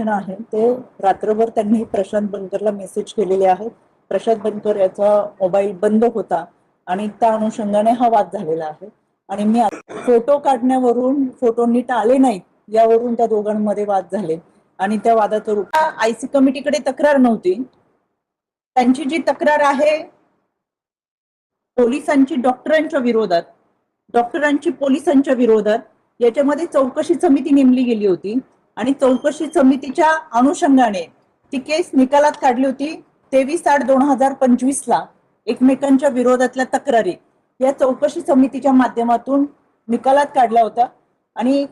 आहे. ते रात्रभर त्यांनी प्रशांत बनकरला मेसेज केलेले आहेत. प्रशांत बनकर याचा मोबाईल बंद होता आणि त्या अनुषंगाने हा वाद झालेला आहे. आणि मी फोटो काढण्यावरून फोटो नीट आले नाहीत यावरून त्या दोघांमध्ये वाद झाले. आणि त्या वादाचं रूप आयसी कमिटीकडे तक्रार नव्हती. त्यांची जी तक्रार आहे पोलिसांची डॉक्टरांच्या विरोधात डॉक्टरांची पोलिसांच्या विरोधात याच्यामध्ये चौकशी समिती नेमली गेली होती. आणि चौकशी समितीच्या अनुषंगाने ती केस निकालात काढली होती तेवीस आठ दोन हजार पंचवीस ला एकमेकांच्या विरोधातल्या तक्रारी. या चौकशी समितीच्या माध्यमातून निकालात काढला होता आणि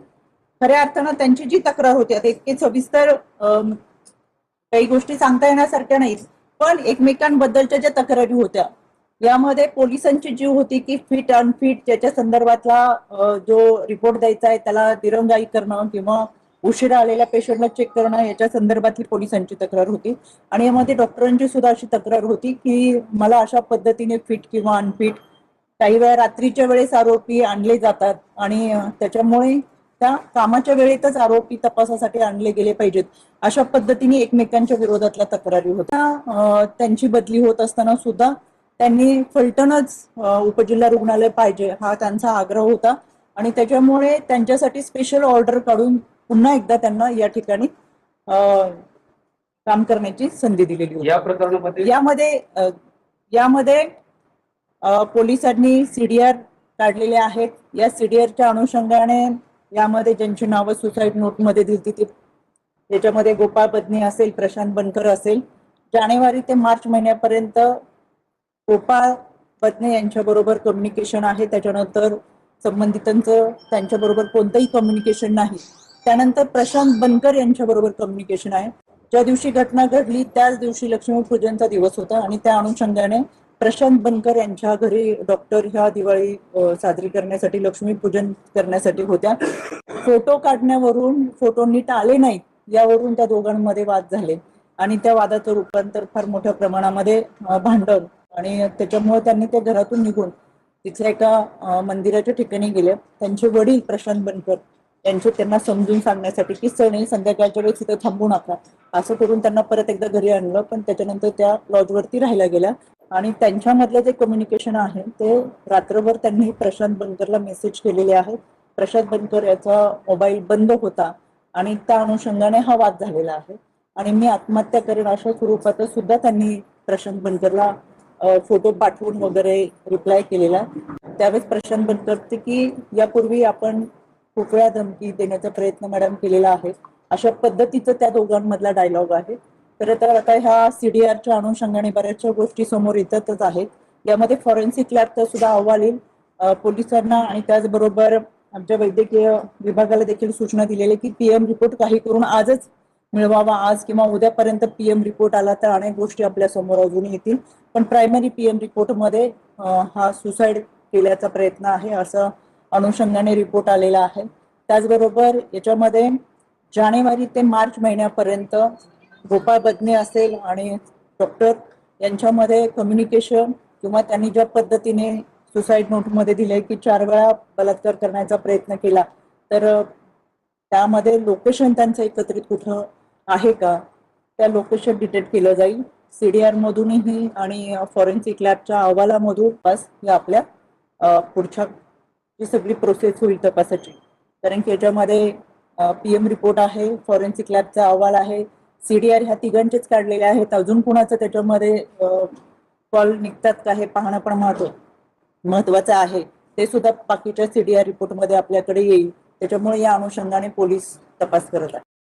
खऱ्या अर्थानं त्यांची जी तक्रार होती आता इतके सविस्तर काही गोष्टी सांगता येण्यासारख्या नाहीत पण एकमेकांबद्दलच्या ज्या तक्रारी होत्या यामध्ये पोलिसांची जीव होती की फिट अनफिट ज्याच्या संदर्भातला जो रिपोर्ट द्यायचा आहे त्याला दिरंगाई करणं किंवा उशिरा आलेल्या पेशंटला चेक करणं याच्या संदर्भातली पोलिसांची तक्रार होती. आणि यामध्ये डॉक्टरांची सुद्धा अशी तक्रार होती की मला अशा पद्धतीने फिट किंवा अनफिट काही वेळा रात्रीच्या वेळेस आरोपी आणले जातात आणि त्याच्यामुळे त्या कामाच्या वेळेतच आरोपी तपासासाठी आणले गेले पाहिजेत. अशा पद्धतीने एकमेकांच्या विरोधातल्या तक्रारी होत्या. त्यांची बदली होत असताना सुद्धा त्यांनी फलटणच उपजिल्हा रुग्णालय पाहिजे हा त्यांचा आग्रह होता. आणि त्याच्यामुळे त्यांच्यासाठी स्पेशल ऑर्डर काढून पुन्हा एकदा त्यांना या ठिकाणी काम करण्याची संधी दिलेली होती. या प्रकरणामध्ये? यामध्ये यामध्ये पोलिसांनी सीडीआर काढलेले आहेत. या सीडीआरच्या अनुषंगाने यामध्ये ज्यांची नावं सुसाईड नोटमध्ये दिली ती त्याच्यामध्ये गोपाळ पत्नी असेल प्रशांत बनकर असेल. जानेवारी ते मार्च महिन्यापर्यंत गोपाळ पत्नी यांच्याबरोबर कम्युनिकेशन आहे. त्याच्यानंतर संबंधितांचं त्यांच्याबरोबर कोणतंही कम्युनिकेशन नाही. त्यानंतर प्रशांत बनकर यांच्याबरोबर कम्युनिकेशन आहे. ज्या दिवशी घटना घडली त्याच दिवशी लक्ष्मीपूजनचा दिवस होता आणि त्या अनुषंगाने प्रशांत बनकर यांच्या घरी डॉक्टर ह्या दिवाळी साजरी करण्यासाठी लक्ष्मीपूजन करण्यासाठी होत्या. फोटो काढण्यावरून फोटो नीट आले नाहीत यावरून त्या दोघांमध्ये वाद झाले. आणि त्या वादाचं रूपांतर फार मोठ्या प्रमाणामध्ये भांडण आणि त्याच्यामुळे त्यांनी त्या घरातून निघून तिथल्या एका मंदिराच्या ठिकाणी गेले. त्यांचे वडील प्रशांत बनकर यांचे त्यांना समजून सांगण्यासाठी की सण संध्याकाळच्या वेळेस तिथे थांबू नका. असं करून त्यांना परत एकदा घरी आणलं पण त्याच्यानंतर त्या लॉजवरती राहायला गेल्या. आणि त्यांच्यामधलं जे कम्युनिकेशन आहे ते रात्रभर त्यांनी प्रशांत बनकरला मेसेज केलेले आहेत. प्रशांत बनकर याचा मोबाईल बंद होता आणि त्या अनुषंगाने हा वाद झालेला आहे. आणि मी आत्महत्या करेन अशा स्वरूपात सुद्धा त्यांनी प्रशांत बनकरला फोटो पाठवून वगैरे रिप्लाय केलेला. त्यावेळेस प्रशांत बनकर की यापूर्वी आपण खूप धमकी देण्याचा प्रयत्न मॅडम केलेला आहे. अशा पद्धतीचं त्या दोघांमधला डायलॉग आहे. तर तर आता ह्या सीडीआरच्या अनुषंगाने बऱ्याचशा गोष्टी समोर येतातच आहेत. यामध्ये फॉरेन्सिक लॅबचा सुद्धा अहवाल येईल. पोलिसांना आणि त्याचबरोबर आमच्या वैद्यकीय विभागाला देखील सूचना दिलेली की पीएम रिपोर्ट काही करून आजच मिळवावा आज किंवा उद्यापर्यंत पीएम रिपोर्ट आला तर अनेक गोष्टी आपल्यासमोर अजून येतील. पण प्रायमरी पीएम रिपोर्टमध्ये हा सुसाईड केल्याचा प्रयत्न आहे असं अनुषंगाने रिपोर्ट आलेला आहे. त्याचबरोबर याच्यामध्ये जानेवारी ते मार्च महिन्यापर्यंत गोपाळ बदने असेल आणि डॉक्टर यांच्यामध्ये कम्युनिकेशन किंवा त्यांनी ज्या पद्धतीने सुसाईड नोटमध्ये दिले की चार वेळा बलात्कार करण्याचा प्रयत्न केला तर त्यामध्ये लोकेशन त्यांचं एकत्रित कुठं आहे का? त्या लोकेशन डिटेक्ट केलं जाईल. सीडीआर मधूनही आणि फॉरेन्सिक लॅबच्या अहवालामधून बस या आपल्या पुढच्या ही सगळी प्रोसेस होईल तपासाची. कारण की याच्यामध्ये पीएम रिपोर्ट आहे फॉरेन्सिक लॅबचा अहवाल आहे सीडीआर ह्या तिघांचेच काढलेले आहेत. अजून कुणाचं त्याच्यामध्ये कॉल निघतात का हे पाहणं पण महत्त्व महत्वाचं आहे. ते सुद्धा बाकीच्या सीडीआर रिपोर्टमध्ये आपल्याकडे येईल. त्याच्यामुळे या अनुषंगाने पोलीस तपास करत आहेत.